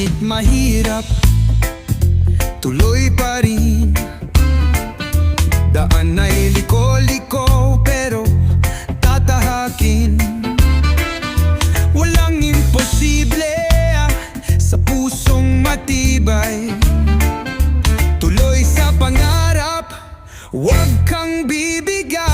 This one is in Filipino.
Kahit mahirap, tuloy pa rin. Daan ay liko-liko pero tatahakin. Walang imposible ah, sa pusong matibay. Tuloy sa pangarap, huwag kang bibigay